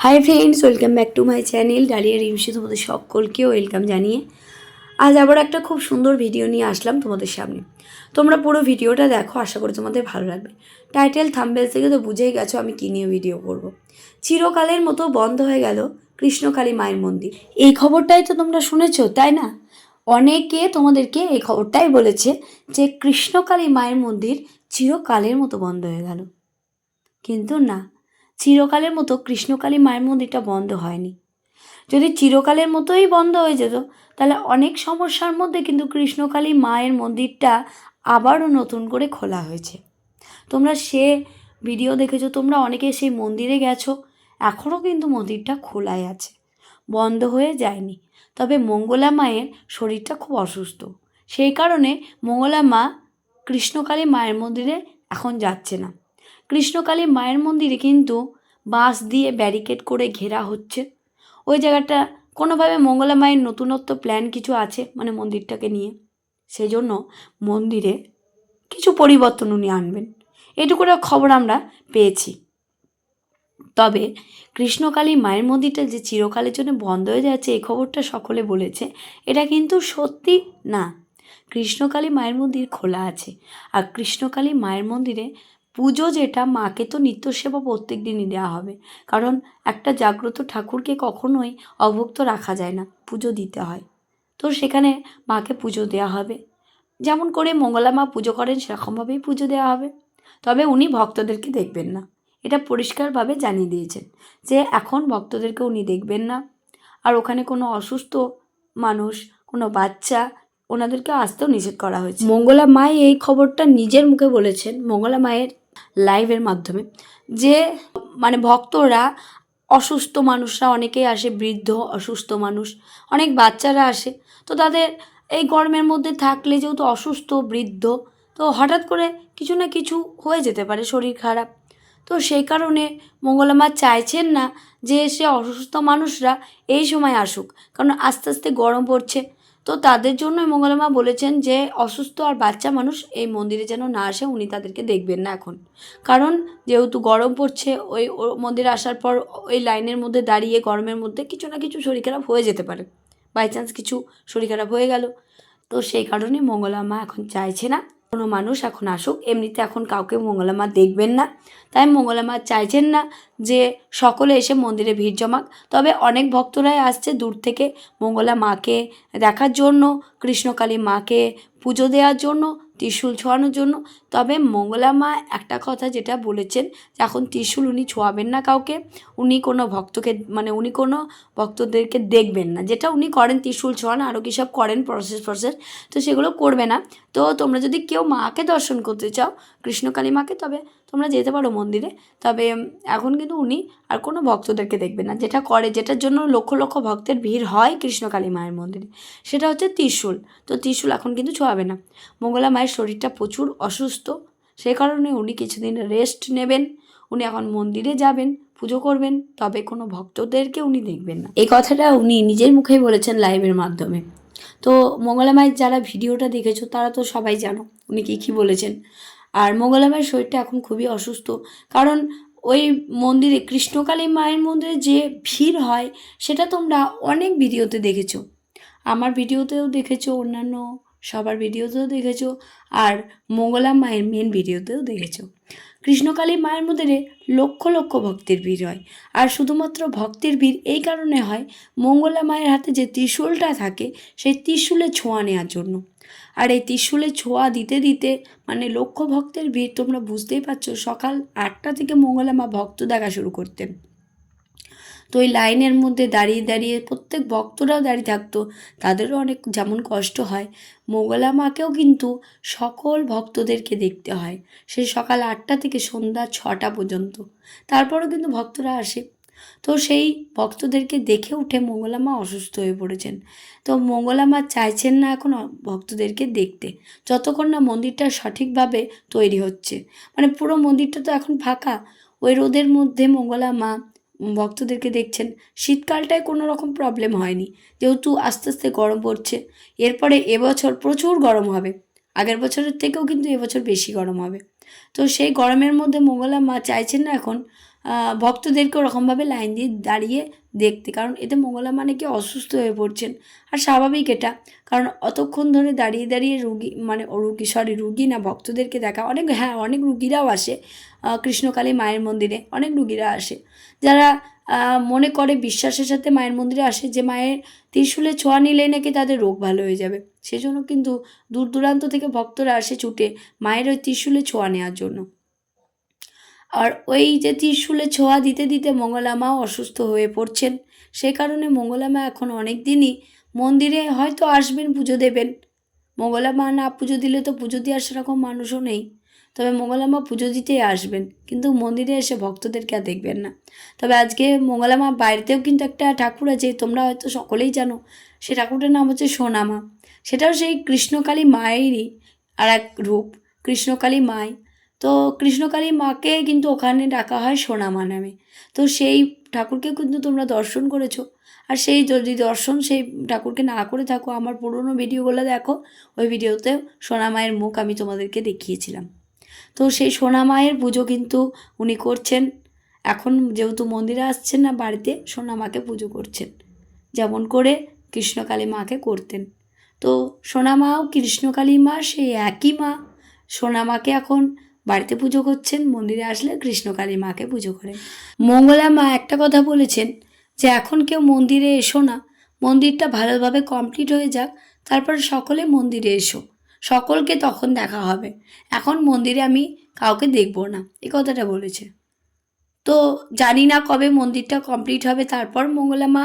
Hi friends welcome back to my channel Dalia Rimsi তোমাদের সকলকে welcome জানিয়ে। আজ আবার একটা খুব সুন্দর ভিডিও নিয়ে আসলাম তোমাদের সামনে। তোমরা পুরো ভিডিওটা দেখো, আশা করি তোমাদের ভালো লাগবে। টাইটেল থাম্বেল থেকে তো বুঝেই গেছো আমি কী নিয়ে ভিডিও করব। চিরকালের মতো বন্ধ হয়ে গেল কৃষ্ণকালী মায়ের মন্দির। এই খবরটাই তো তোমরা শুনেছো, তাই না? অনেকে তোমাদেরকে এই খবরটাই বলেছে যে কৃষ্ণকালী মায়ের মন্দির চিরকালের মতো বন্ধ হয়ে গেল। কিন্তু না চিরকালের মতো কৃষ্ণকালী মায়ের মন্দিরটা বন্ধ হয়নি। যদি চিরকালের মতোই বন্ধ হয়ে যেত, তাহলে অনেক সমস্যার মধ্যে কিন্তু কৃষ্ণকালী মায়ের মন্দিরটা আবারও নতুন করে খোলা হয়েছে। তোমরা সে ভিডিও দেখেছ, তোমরা অনেকে সেই মন্দিরে গেছো, এখনও কিন্তু মন্দিরটা খোলাই আছে। বন্ধ হয়ে যায়নি। তবে মঙ্গলা মায়ের শরীরটা খুব অসুস্থ। সেই কারণে মঙ্গলা মা কৃষ্ণকালী মায়ের মন্দিরে এখন যাচ্ছে না। কৃষ্ণকালী মায়ের মন্দিরে কিন্তু বাঁশ দিয়ে ব্যারিকেড করে ঘেরা হচ্ছে। ওই জায়গাটা কোনোভাবে মঙ্গলা মায়ের নতুনত্ব প্ল্যান কিছু আছে মানে মন্দিরটাকে নিয়ে। সেজন্য মন্দিরে কিছু পরিবর্তন উনি আনবেন। এটুকুটা খবর আমরা পেয়েছি। তবে কৃষ্ণকালী মায়ের মন্দিরটা যে চিরকালের জন্য বন্ধ হয়ে যাচ্ছে এই খবরটা সকলে বলেছে, এটা কিন্তু সত্যি না। কৃষ্ণকালী মায়ের মন্দির খোলা আছে। আর কৃষ্ণকালী মায়ের মন্দিরে পুজো যেটা, মাকে তো নিত্য সেবা প্রত্যেক দিনই দেওয়া হবে। কারণ একটা জাগ্রত ঠাকুরকে কখনোই অভুক্ত রাখা যায় না, পুজো দিতে হয়। তো সেখানে মাকে পুজো দেওয়া হবে। যেমন করে মঙ্গলা মা পুজো করেন, সেরকমভাবেই পুজো দেওয়া হবে। তবে উনি ভক্তদেরকে দেখবেন না। এটা পরিষ্কারভাবে জানিয়ে দিয়েছেন যে এখন ভক্তদেরকে উনি দেখবেন না। আর ওখানে কোনো অসুস্থ মানুষ, কোনো বাচ্চা, ওনাদেরকে আসতেও নিষেধ করা হয়েছে। মঙ্গলা মাই এই খবরটা নিজের মুখে বলেছেন। মঙ্গলা মায়ের লাইভের মাধ্যমে, যে মানে ভক্তরা, অসুস্থ মানুষরা, অনেকেই আসে, বৃদ্ধ, অসুস্থ মানুষ, অনেক বাচ্চারা আসে, তো তাদের এই গরমের মধ্যে থাকলে যেহেতু অসুস্থ, বৃদ্ধ, তো হঠাৎ করে কিছু না কিছু হয়ে যেতে পারে শরীর খারাপ। তো সেই কারণে মঙ্গলামা চাইছেন না যে সে অসুস্থ মানুষরা এই সময় আসুক, কারণ আস্তে আস্তে গরম পড়ছে তো তাদের জন্যই মঙ্গলামা বলেছেন যে, অসুস্থ আর বাচ্চা মানুষ এই মন্দিরে যেন না আসে, উনি তাদেরকে দেখবেন না এখন। কারণ যেহেতু গরম পড়ছে, ওই মন্দিরে আসার পর ওই লাইনের মধ্যে দাঁড়িয়ে গরমের মধ্যে কিছু না কিছু শরীর খারাপ হয়ে যেতে পারে। বাই চান্স কিছু শরীর খারাপ হয়ে গেল। তো সেই কারণে মঙ্গলামা এখন চাইছে না কোনো মানুষ এখন আসুক, এমনিতে এখন কাউকে মঙ্গলামা দেখবেন না। তাই মঙ্গলামা চাইছেন না যে সকলে এসে মন্দিরে ভিড় জমাক। তবে অনেক ভক্তরাই আসছে দূর থেকে মঙ্গলা মাকে দেখার জন্য, কৃষ্ণকালী মাকে পুজো দেওয়ার জন্য। ত্রিশূল ছোঁয়ানোর জন্য। তবে মঙ্গলা মা একটা কথা যেটা বলেছেন যে এখন ত্রিশূল উনি ছোঁয়াবেন না কাউকে, উনি কোনো ভক্তকে মানে উনি কোনো ভক্তদেরকে দেখবেন না। যেটা উনি করেন, ত্রিশূল ছোঁয়ান, আরও কী সব করেন প্রসেস প্রসেস তো সেগুলো করবে না। তো তোমরা যদি কেউ মাকে দর্শন করতে চাও, কৃষ্ণকালী মাকে, তবে তোমরা যেতে পারো মন্দিরে। তবে এখন কিন্তু উনি আর কোনো ভক্তদেরকে দেখবে না। যেটা করে, যেটার জন্য লক্ষ লক্ষ ভক্তের ভিড় হয় কৃষ্ণকালী মায়ের মন্দিরে, সেটা হচ্ছে ত্রিশূল। তো ত্রিশূল এখন কিন্তু ছোঁয়াবে না। মঙ্গলা মায়ের শরীরটা প্রচুর অসুস্থ। সেই কারণে উনি কিছুদিন রেস্ট নেবেন। উনি এখন মন্দিরে যাবেন, পুজো করবেন। তবে কোনো ভক্তদেরকে উনি দেখবেন না। এই কথাটা উনি নিজের মুখেই বলেছেন লাইভের মাধ্যমে। তো মঙ্গলা মায়ের যারা ভিডিওটা দেখেছ, তারা তো সবাই জানো উনি কী কী বলেছেন। আর মায়ের শরীরটা এখন খুবই অসুস্থ। কারণ ওই মন্দিরে, কৃষ্ণকালী মায়ের মন্দিরে যে ভিড় হয়, সেটা তোমরা অনেক ভিডিওতে দেখেছ। আমার ভিডিওতেও দেখেছ, অন্যান্য সবার ভিডিওতেও দেখেছ, আর মঙ্গলা মায়ের মেন ভিডিওতেও দেখেছ। কৃষ্ণকালী মায়ের মন্দিরে লক্ষ লক্ষ ভক্তের ভিড় হয়। আর শুধুমাত্র ভক্তের ভিড় এই কারণে হয়, মঙ্গলা মায়ের হাতে যে ত্রিশূলটা থাকে, সেই ত্রিশূলে ছোঁয়া নেওয়ার জন্য। আর এই ত্রিশূলে ছোঁয়া দিতে দিতে মানে লক্ষ ভক্তের ভিড় তোমরা বুঝতেই পারছ, সকাল আটটা থেকে মঙ্গলা মা ভক্ত দেখা শুরু করতেন। তো ওই লাইনের মধ্যে দাঁড়িয়ে দাঁড়িয়ে প্রত্যেক ভক্তরাও দাঁড়িয়ে থাকতো, তাদেরও অনেক যেমন কষ্ট হয়। মোগলা মাকেও কিন্তু সকল ভক্তদেরকে দেখতে হয়, সেই সকাল আটটা থেকে সন্ধ্যা ছটা পর্যন্ত। তারপরও কিন্তু ভক্তরা আসে। তো সেই ভক্তদেরকে দেখে উঠে মঙ্গলা মা অসুস্থ হয়ে পড়েছেন। তো মঙ্গলা মা চাইছেন না এখন ভক্তদেরকে দেখতে। যতক্ষণ না মন্দিরটা সঠিকভাবে তৈরি হচ্ছে। মানে পুরো মন্দিরটা তো এখন ফাঁকা। ওই রোদের মধ্যে মঙ্গলা মা ভক্তদেরকে দেখছেন, শীতকালটায় কোনো রকম প্রবলেম হয়নি। যেহেতু আস্তে আস্তে গরম পড়ছে, এরপরে এবছর প্রচুর গরম হবে। আগের বছরের থেকেও কিন্তু এবছর বেশি গরম হবে। তো সেই গরমের মধ্যে মঙ্গলা মা চাইছেন না এখন ভক্তদেরকে ওরকমভাবে লাইন দিয়ে দাঁড়িয়ে দেখতে। কারণ এতে মঙ্গলা মানে কি? অসুস্থ হয়ে পড়ছেন। আর স্বাভাবিক এটা। কারণ অতক্ষণ ধরে দাঁড়িয়ে দাঁড়িয়ে রুগী মানে রুগী সরি রুগী না, ভক্তদেরকে দেখা। অনেক হ্যাঁ অনেক রুগীরাও আসে কৃষ্ণকালী মায়ের মন্দিরে। অনেক রুগীরা আসে। যারা মনে করে বিশ্বাসের সাথে মায়ের মন্দিরে আসে, যে মায়ের ত্রিশূলে ছোঁয়া নিলেই নাকি তাদের রোগ ভালো হয়ে যাবে। সেজন্য কিন্তু দূর দূরান্ত থেকে ভক্তরা আসে ছুটে মায়ের ওই ত্রিশূলে ছোঁয়া নেওয়ার জন্য। আর ওই যে ত্রিশূলে ছোঁয়া দিতে দিতে মঙ্গলামাও অসুস্থ হয়ে পড়ছেন। সে কারণে মঙ্গলামা এখন অনেক দিনই মন্দিরে হয়তো আসবেন, পুজো দেবেন। মঙ্গলামা না পুজো দিলে তো পুজো দেওয়ার সেরকম মানুষও নেই। তবে মঙ্গলামা পুজো দিতেই আসবেন, কিন্তু মন্দিরে এসে ভক্তদেরকে আর দেখবেন না। তবে আজকে মঙ্গলামা বাড়িতেও কিন্তু একটা ঠাকুর আছে, তোমরা হয়তো সকলেই জানো। সে ঠাকুরটার নাম হচ্ছে সোনামা। সেটাও সেই কৃষ্ণকালী মায়েরই আর এক রূপ, কৃষ্ণকালী মাই তো কৃষ্ণকালী মাকে কিন্তু ওখানে ডাকা হয় সোনামা নামে। তো সেই ঠাকুরকে কিন্তু তোমরা দর্শন করেছ। আর সেই যদি দর্শন সেই ঠাকুরকে না করে থাকো, আমার পুরনো ভিডিওগুলো দেখো, ওই ভিডিওতে সোনামায়ের মুখ আমি তোমাদেরকে দেখিয়েছিলাম। তো সেই সোনামায়ের পুজো কিন্তু উনি করছেন। এখন যেহেতু মন্দিরে আসছেন না বাড়িতে সোনামাকে পুজো করছেন। যেমন করে কৃষ্ণকালী মাকে করতেন। তো সোনামাও কৃষ্ণকালী মা, সেই একই মা। সোনামাকে এখন বাড়িতে পুজো করছেন, মন্দিরে আসলে কৃষ্ণকালী মাকে পুজো করেন। মঙ্গলা মা একটা কথা বলেছেন যে, এখন কেউ মন্দিরে এসো না। মন্দিরটা ভালোভাবে কমপ্লিট হয়ে যাক, তারপর সকলে মন্দিরে এসো। সকলকে তখন দেখা হবে। এখন মন্দিরে আমি কাউকে দেখব না। এ কথাটা বলেছে। তো জানি না কবে মন্দিরটা কমপ্লিট হবে, তারপর মঙ্গলা মা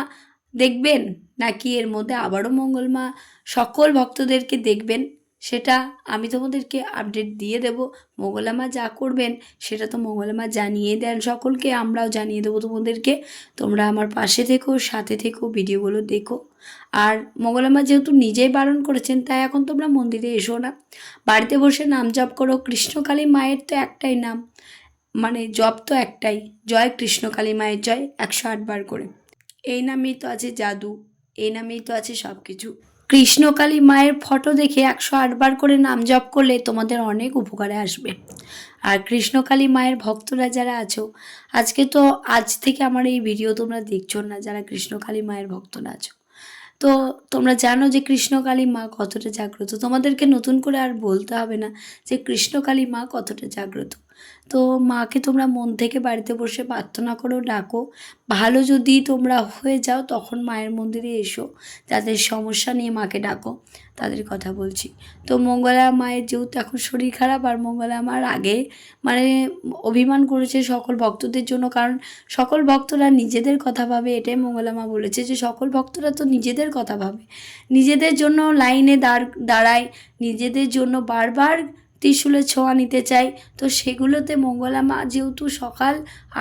দেখবেন? নাকি এর মধ্যে আবারও মঙ্গলমা সকল ভক্তদেরকে দেখবেন? সেটা আমি তোমাদেরকে আপডেট দিয়ে দেব। মঙ্গলামা যা করবেন, সেটা তো মঙ্গলামা জানিয়ে দেন সকলকে, আমরাও জানিয়ে দেবো তোমাদেরকে। তোমরা আমার পাশে থেকো, সাথে থেকো, ভিডিওগুলো দেখো। আর মঙ্গলামা যেহেতু নিজেই বারণ করেছেন, তাই এখন তোমরা মন্দিরে এসো না। বাড়িতে বসে নাম জপ করো। কৃষ্ণকালী মায়ের তো একটাই নাম। মানে জপ তো একটাই। জয় কৃষ্ণকালী মায়ের জয়, একশো আটবার করে। এই নামেই তো আছে জাদু। এই নামেই তো আছে সব কিছু কৃষ্ণকালী মায়ের ফটো দেখে একশো আটবার করে নাম জপ করলে তোমাদের অনেক উপকারে আসবে। আর কৃষ্ণকালী মায়ের ভক্তরা যারা আছো, আজকে তো আজ থেকে আমার এই ভিডিও তোমরা দেখছ না, যারা কৃষ্ণকালী মায়ের ভক্তরা আছো। তো তোমরা জানো যে কৃষ্ণকালী মা কতটা জাগ্রত। তোমাদেরকে নতুন করে আর বলতে হবে না যে কৃষ্ণকালী মা কতটা জাগ্রত। তো মাকে তোমরা মন থেকে বাড়িতে বসে প্রার্থনা করো, ডাকো। ভালো যদি তোমরা হয়ে যাও, তখন মায়ের মন্দিরে এসো। যাদের সমস্যা নিয়ে মাকে ডাকো। তাদের কথা বলছি। তো মঙ্গলা মায়ের যেহেতু এখন শরীর খারাপ, আর মঙ্গলা মার আগে মানে অভিমান করেছে সকল ভক্তদের জন্য, কারণ সকল ভক্তরা নিজেদের কথা ভাবে, এটাই মঙ্গলা মা বলেছে যে সকল ভক্তরা তো নিজেদের কথা ভাবে। নিজেদের জন্য লাইনে দাঁড়, দাঁড়ায়, নিজেদের জন্য বারবার ত্রিশূলের ছোঁয়া নিতে চাই। তো সেগুলোতে মঙ্গলা মা যেহেতু সকাল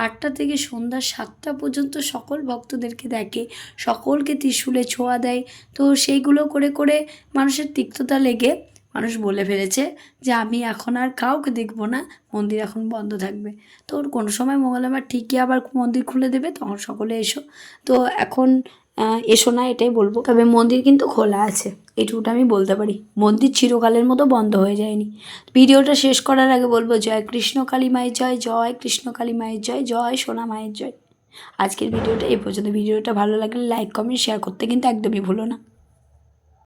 আটটা থেকে সন্ধ্যা সাতটা পর্যন্ত সকল ভক্তদেরকে দেখে, সকলকে ত্রিশূলে ছোঁয়া দেয়। তো সেইগুলো করে করে মানুষের তিক্ততা লেগে মানুষ বলে ফেলেছে যে, আমি এখন আর কাউকে দেখব না, মন্দির এখন বন্ধ থাকবে। তো ওর কোনো সময় মঙ্গলামার ঠিকই আবার মন্দির খুলে দেবে, তখন সকলে এসো। তো এখন এসো না এটাই বলব। তবে মন্দির কিন্তু খোলা আছে। এটুকুটা আমি বলতে পারি। মন্দির চিরকালের মতো বন্ধ হয়ে যায়নি। ভিডিওটা শেষ করার আগে বলব, জয় কৃষ্ণ কালী মায়ের জয় জয় কৃষ্ণ কালী মায়ের জয় জয় সোনা মায়ের জয়। আজকের ভিডিওটা এ পর্যন্ত। ভিডিওটা ভালো লাগলে লাইক, কমেন্ট শেয়ার করতে কিন্তু একদমই ভুলো না।